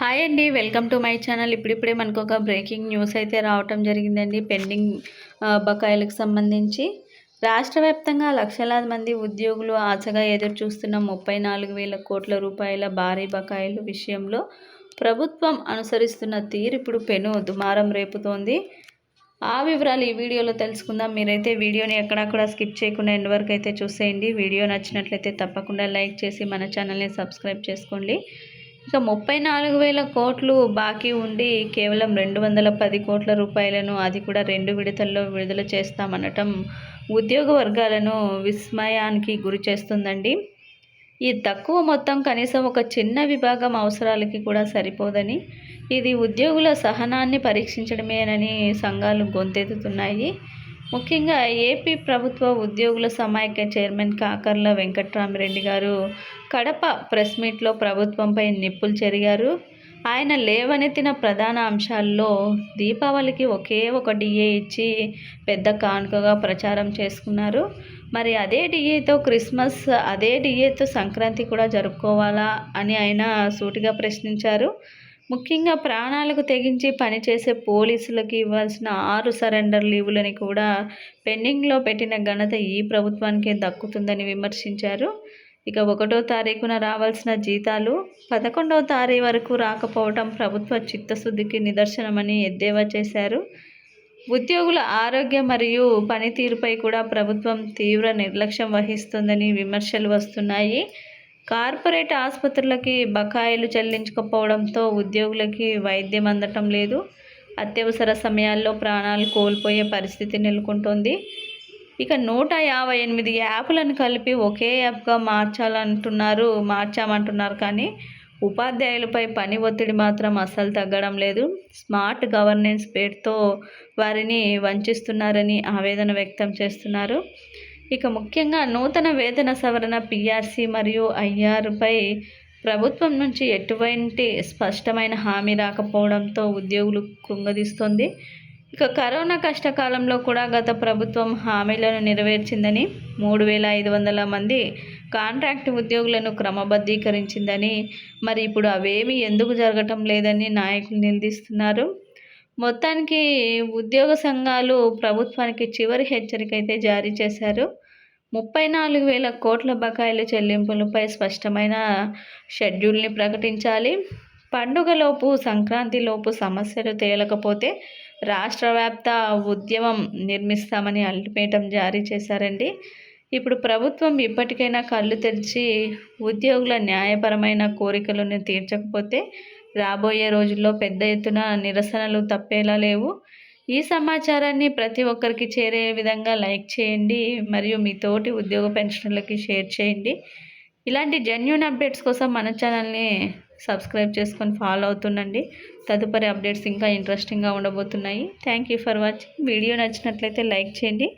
Hi అండి welcome to my channel. ఇప్పుడిప్పుడే మనకు ఒక బ్రేకింగ్ న్యూస్ అయితే రావటం జరిగిందండి పెండింగ్ బకాయిలకు సంబంధించి. రాష్ట్ర వ్యాప్తంగా లక్షలాది మంది ఉద్యోగులు ఆశగా ఎదురు చూస్తున్న ముప్పై నాలుగు వేల కోట్ల రూపాయల భారీ బకాయిల విషయంలో ప్రభుత్వం అనుసరిస్తున్న తీరు ఇప్పుడు పెను దుమారం రేపుతోంది. ఆ వివరాలు ఈ వీడియోలో తెలుసుకుందాం. మీరైతే వీడియోని ఎక్కడక్కడ స్కిప్ చేయకుండా ఎండ్ వరకు అయితే చూసేయండి. వీడియో నచ్చినట్లయితే తప్పకుండా లైక్ చేసి మన ఛానల్ని సబ్స్క్రైబ్ చేసుకోండి. ఇక ముప్పై నాలుగు వేల కోట్లు బాకీ ఉండి కేవలం రెండు వందల పది కోట్ల రూపాయలను అది కూడా రెండు విడతల్లో విడుదల చేస్తామనటం ఉద్యోగ వర్గాలను విస్మయానికి గురి చేస్తుందండి. ఈ తక్కువ మొత్తం కనీసం ఒక చిన్న విభాగం అవసరాలకి కూడా సరిపోదని ఇది ఉద్యోగుల సహనాన్ని పరీక్షించడమేనని సంఘాలు గొంతెత్తుతున్నాయి. ముఖ్యంగా ఏపీ ప్రభుత్వ ఉద్యోగుల సమాఖ్య చైర్మన్ కాకర్ల వెంకట్రామిరెడ్డి గారు కడప ప్రెస్ మీట్లో ప్రభుత్వంపై నిప్పులు చెరిగారు. ఆయన లేవనెత్తిన ప్రధాన అంశాల్లో దీపావళికి ఒకే ఒక డిఏ ఇచ్చి పెద్ద కానుకగా ప్రచారం చేసుకున్నారు. మరి అదే డిఏతో క్రిస్మస్ అదే డిఏతో సంక్రాంతి కూడా జరుపుకోవాలా అని ఆయన సూటిగా ప్రశ్నించారు. ముఖ్యంగా ప్రాణాలకు తెగించి పనిచేసే పోలీసులకు ఇవ్వాల్సిన ఆరు సరెండర్ లీవులని కూడా పెండింగ్లో పెట్టిన ఘనత ఈ ప్రభుత్వానికే దక్కుతుందని విమర్శించారు. ఇక ఒకటో తారీఖున రావాల్సిన జీతాలు పదకొండవ తారీఖు వరకు రాకపోవడం ప్రభుత్వ చిత్తశుద్ధికి నిదర్శనమని ఎద్దేవా చేశారు. ఉద్యోగుల ఆరోగ్య మరియు పనితీరుపై కూడా ప్రభుత్వం తీవ్ర నిర్లక్ష్యం వహిస్తుందని విమర్శలు వస్తున్నాయి. కార్పొరేట్ ఆసుపత్రులకి బకాయిలు చెల్లించకపోవడంతో ఉద్యోగులకి వైద్యం అందటం లేదు. అత్యవసర సమయాల్లో ప్రాణాలు కోల్పోయే పరిస్థితి నెలకొంటోంది. ఇక నూట యాభై ఎనిమిది యాప్లను కలిపి ఒకే యాప్గా మార్చాలంటున్నారు మార్చామంటున్నారు కానీ ఉపాధ్యాయులపై పని ఒత్తిడి మాత్రం అస్సలు తగ్గడం లేదు. స్మార్ట్ గవర్నెన్స్ పేరుతో వారిని వంచిస్తున్నారని ఆవేదన వ్యక్తం చేస్తున్నారు. ఇక ముఖ్యంగా నూతన వేతన సవరణ పిఆర్సీ మరియు ఐఆర్పై ప్రభుత్వం నుంచి ఎటువంటి స్పష్టమైన హామీ రాకపోవడంతో ఉద్యోగులు కృంగదీస్తోంది. ఇక కరోనా కష్టకాలంలో కూడా గత ప్రభుత్వం హామీలను నెరవేర్చిందని మూడు వేల ఐదు వందల మంది కాంట్రాక్ట్ ఉద్యోగులను క్రమబద్ధీకరించిందని మరి ఇప్పుడు అవేమీ ఎందుకు జరగటం లేదని నాయకులు నిలదీస్తున్నారు మొత్తానికి ఉద్యోగ సంఘాలు ప్రభుత్వానికి చివరి హెచ్చరిక అయితే జారీ చేశారు. ముప్పై నాలుగు వేల కోట్ల బకాయిల చెల్లింపులపై స్పష్టమైన షెడ్యూల్ని ప్రకటించాలి. పండుగలోపు సంక్రాంతిలోపు సమస్యలు తేలకపోతే రాష్ట్ర వ్యాప్త ఉద్యమం నిర్మిస్తామని అల్టిమేటం జారీ చేశారండి. ఇప్పుడు ప్రభుత్వం ఇప్పటికైనా కళ్ళు తెరిచి ఉద్యోగుల న్యాయపరమైన కోరికలను తీర్చకపోతే రాబోయే రోజుల్లో పెద్ద ఎత్తున నిరసనలు తప్పేలా లేవు. ఈ సమాచారాన్ని ప్రతి ఒక్కరికి చేరే విధంగా లైక్ చేయండి మరియు మీ తోటి ఉద్యోగ పెన్షన్లకి షేర్ చేయండి. ఇలాంటి జెన్యున్ అప్డేట్స్ కోసం మన ఛానల్ని సబ్స్క్రైబ్ చేసుకొని ఫాలో అవుతుండండి. తదుపరి అప్డేట్స్ ఇంకా ఇంట్రెస్టింగ్గా ఉండబోతున్నాయి. Thank you for watching. Video నచ్చినట్లయితే లైక్ చేయండి.